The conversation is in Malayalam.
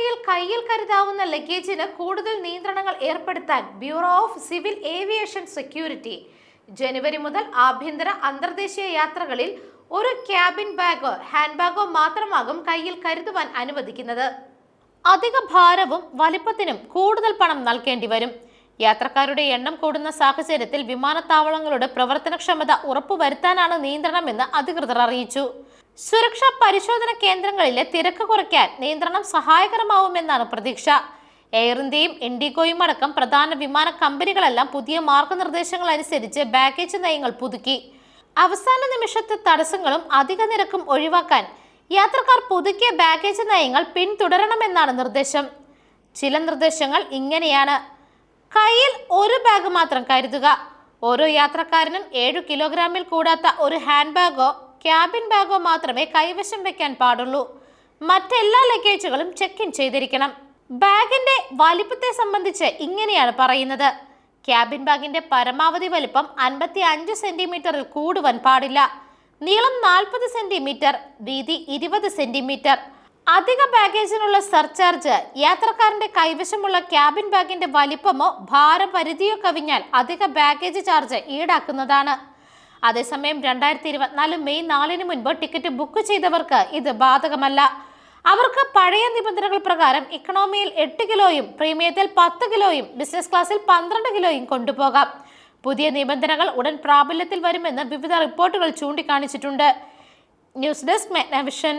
യാത്രയിൽ കയ്യിൽ കരുതാവുന്ന ലഗേജിന് കൂടുതൽ നിയന്ത്രണങ്ങൾ ഏർപ്പെടുത്താൻ bureau of civil aviation security. ജനുവരി മുതൽ ആഭ്യന്തര അന്തർദേശീയ യാത്രകളിൽ ഒരു ക്യാബിൻ ബാഗോ ഹാൻഡ് ബാഗോ മാത്രമാകും കയ്യിൽ കരുതുവാൻ അനുവദിക്കുന്നത്. അധിക ഭാരവും വലിപ്പത്തിനും കൂടുതൽ പണം നൽകേണ്ടി വരും. യാത്രക്കാരുടെ എണ്ണം കൂടുന്ന സാഹചര്യത്തിൽ വിമാനത്താവളങ്ങളുടെ പ്രവർത്തനക്ഷമത ഉറപ്പുവരുത്താനാണ് നിയന്ത്രണമെന്ന് അധികൃതർ അറിയിച്ചു. സുരക്ഷാ പരിശോധന കേന്ദ്രങ്ങളിലെ തിരക്ക് കുറയ്ക്കാൻ നിയന്ത്രണം സഹായകരമാവുമെന്നാണ് പ്രതീക്ഷ. എയർ ഇന്ത്യയും ഇൻഡിഗോയും അടക്കം പ്രധാന വിമാന കമ്പനികളെല്ലാം പുതിയ മാർഗനിർദ്ദേശങ്ങൾ അനുസരിച്ച് ബാഗേജ് നയങ്ങൾ പുതുക്കി. അവസാന നിമിഷത്തെ തടസ്സങ്ങളും അധിക നിരക്കും ഒഴിവാക്കാൻ യാത്രക്കാർ പുതുക്കിയ ബാഗേജ് നയങ്ങൾ പിന്തുടരണമെന്നാണ് നിർദ്ദേശം. ചില നിർദ്ദേശങ്ങൾ ഇങ്ങനെയാണ്. കയ്യിൽ ഒരു ബാഗ് മാത്രം കരുതുക. ഓരോ യാത്രക്കാരനും ഏഴു കിലോഗ്രാമിൽ കൂടാത്ത ഒരു ഹാൻഡ് ബാഗോ ക്യാബിൻ ബാഗോ മാത്രമേ കൈവശം വെക്കാൻ പാടുള്ളൂ. മറ്റെല്ലാ ലഗേജുകളും ചെക്ക് ഇൻ ചെയ്തിരിക്കണം. ബാഗിന്റെ വലിപ്പത്തെ സംബന്ധിച്ച് ഇങ്ങനെയാണ് പറയുന്നത്. ക്യാബിൻ ബാഗിന്റെ പരമാവധി വലിപ്പം അൻപത്തി അഞ്ച് സെന്റിമീറ്ററിൽ കൂടുവാൻ പാടില്ല. നീളം നാൽപ്പത് സെന്റിമീറ്റർ വീതി ഇരുപത് സെന്റിമീറ്റർ അധിക ബാഗേജിനുള്ള സർചാർജ് യാത്രക്കാരന്റെ കൈവശമുള്ള ക്യാബിൻ ബാഗിന്റെ വലിപ്പമോ ഭാരപരിധിയോ കവിഞ്ഞാൽ അധിക ബാഗേജ് ചാർജ് ഈടാക്കുന്നതാണ്. അതേസമയം രണ്ടായിരത്തി ഇരുപത്തിനാല് മെയ് നാലിന് മുൻപ് ടിക്കറ്റ് ബുക്ക് ചെയ്തവർക്ക് ഇത് ബാധകമല്ല. അവർക്ക് പഴയ നിബന്ധനകൾ പ്രകാരം ഇക്കണോമിയിൽ എട്ട് കിലോയും പ്രീമിയത്തിൽ പത്ത് കിലോയും ബിസിനസ് ക്ലാസ്സിൽ പന്ത്രണ്ട് കിലോയും കൊണ്ടുപോകാം. പുതിയ നിബന്ധനകൾ ഉടൻ പ്രാബല്യത്തിൽ വരുമെന്ന് വിവിധ റിപ്പോർട്ടുകൾ ചൂണ്ടിക്കാണിച്ചിട്ടുണ്ട്. News desk മെഗ്നവിഷൻ.